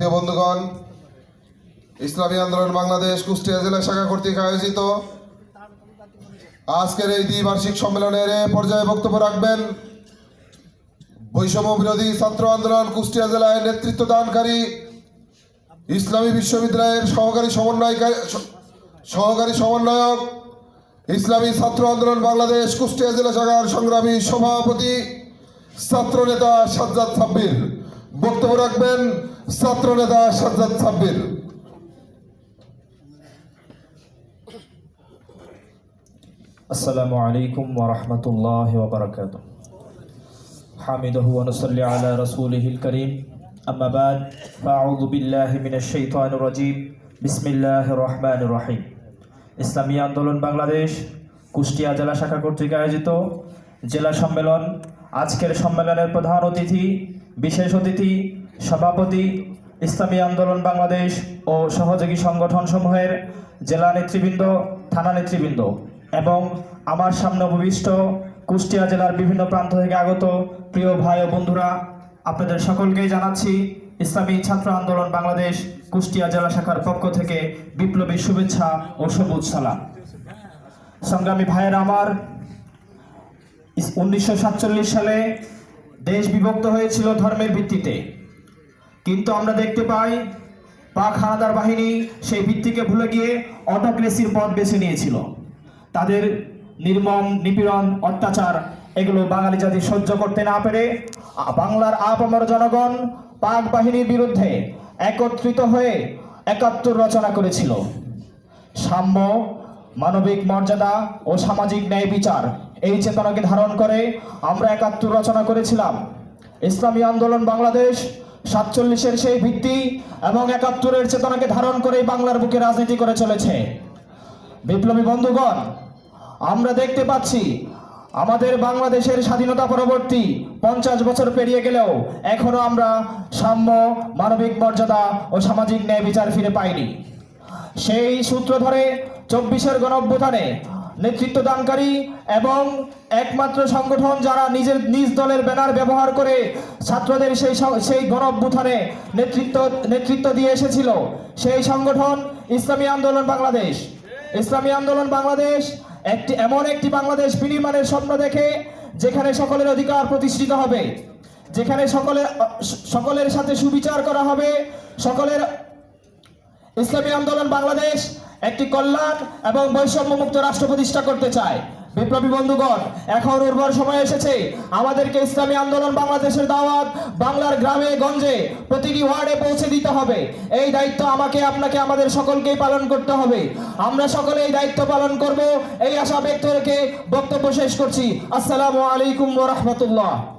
বন্ধুগণ, ইসলামী আন্দোলন বাংলাদেশ কুষ্টিয়া জেলা শাখা কর্তৃক আয়োজিত আজকের এই দ্বিবার্ষিক সম্মেলনের পর্যায়ে বক্তব্য রাখবেন বৈষম্য বিরোধী ছাত্র আন্দোলন কুষ্টিয়া জেলায় নেতৃত্ব দানকারী ইসলামী বিশ্ববিদ্যালয়ের সহকারী সমন্বয়কারী, সহকারী সমন্বয়ক, ইসলামী ছাত্র আন্দোলন বাংলাদেশ কুষ্টিয়া জেলা শাখার সংগ্রামী সভাপতি ছাত্র নেতা সাজ্জাদ সাব্বির। বক্তব্য রাখবেন ছাত্রনেতা সাজ্জাদ সাব্বির আসসালামু আলাইকুম ওয়া রাহমাতুল্লাহি ওয়া বারাকাতুহু। হামিদুহু ওয়া নুসাল্লি আলা রাসূলিহিল কারীম। আম্মা বাদ ফাআউযু বিল্লাহি মিনাশ শাইতানির রাজীম। বিসমিল্লাহির রহিম। ইসলামী আন্দোলন বাংলাদেশ, কুষ্টিয়া জেলা শাখা কর্তৃক আয়োজিত জেলা সম্মেলন। আজকের সম্মেলনের প্রধান অতিথি, বিশেষ অতিথি সভাপতি, ইসলামী আন্দোলন বাংলাদেশ ও সহযোগী সংগঠনসমূহের জেলা নেতৃবৃন্দ, থানা নেতৃবৃন্দ এবং আমার সামনে উপবিষ্ট কুষ্টিয়া জেলার বিভিন্ন প্রান্ত থেকে আগত প্রিয় ভাই ও বন্ধুরা, আপনাদের সকলকেই জানাচ্ছি, ইসলামী ছাত্র আন্দোলন বাংলাদেশ কুষ্টিয়া জেলা শাখার পক্ষ থেকে বিপ্লবী শুভেচ্ছা ও সবুজ সালাম। সংগ্রামী ভাইয়ের আমার, উনিশশো সাতচল্লিশ সালে দেশ বিভক্ত হয়েছিল ধর্মের ভিত্তিতে। কিন্তু আমরা দেখতে পাই পাক হানাদার বাহিনী সেই ভিত্তিকে ভুলে গিয়ে অটোক্রেসির পথ বেছে নিয়েছিল। তাদের নির্মম, নিপীড়ন, অত্যাচার, এগুলো বাঙালি জাতি সহ্য করতে না পেরে বাংলার আপামর জনগণ পাক বাহিনীর বিরুদ্ধে একত্রিত হয়ে একাত্তর রচনা করেছিল। সাম্য, মানবিক মর্যাদা ও সামাজিক ন্যায় বিচার এই চেতনাকে ধারণ করে আমরা একাত্তর রচনা করেছিলাম। ইসলামী আন্দোলন বাংলাদেশ সাতচল্লিশের সেই ভিত্তি এবং একাত্তরের চেতনাকে ধারণ করে বাংলার বুকে রাজনীতি করে চলেছে। বিপ্লবী বন্ধুগণ, আমরা দেখতে পাচ্ছি আমাদের বাংলাদেশের স্বাধীনতা পরবর্তী পঞ্চাশ বছর পেরিয়ে গেলেও এখনও আমরা সাম্য, মানবিক মর্যাদা ও সামাজিক ন্যায় বিচার ফিরে পাইনি। সেই সূত্র ধরে চব্বিশের গণঅভ্যুত্থানে নেতৃত্ব দানকারী এবং একমাত্র সংগঠন যারা নিজের নিজ দলের ব্যানার ব্যবহার করে ছাত্রদের সেই সেই গণঅভ্যুত্থানে নেতৃত্ব নেতৃত্ব দিয়ে এসেছিল, সেই সংগঠন ইসলামী আন্দোলন বাংলাদেশ। ইসলামী আন্দোলন বাংলাদেশ একটি, এমন একটি বাংলাদেশ বিনির্মাণের স্বপ্ন দেখে যেখানে সকলের অধিকার প্রতিষ্ঠিত হবে, যেখানে সকলের সকলের সাথে সুবিচার করা হবে, সকলের ইসলামী আন্দোলন বাংলাদেশ একটি কল্যাণ এবং বৈষম্য মুক্ত রাষ্ট্র প্রতিষ্ঠা করতে চায়। বিপ্লবী বন্ধুগণ, এখন উর্বর সময় এসেছে। আমাদেরকে ইসলামী আন্দোলন বাংলাদেশের দাওয়াত বাংলার গ্রামে, গঞ্জে প্রতিটি ওয়ার্ডে পৌঁছে দিতে হবে। এই দায়িত্ব আমাকে, আপনাকে, আমাদের সকলকেই পালন করতে হবে। আমরা সকলে এই দায়িত্ব পালন করব। এই আশা ব্যক্ত রেখে বক্তব্য শেষ করছি। আসসালামু আলাইকুম রাহমাতুল্লাহ।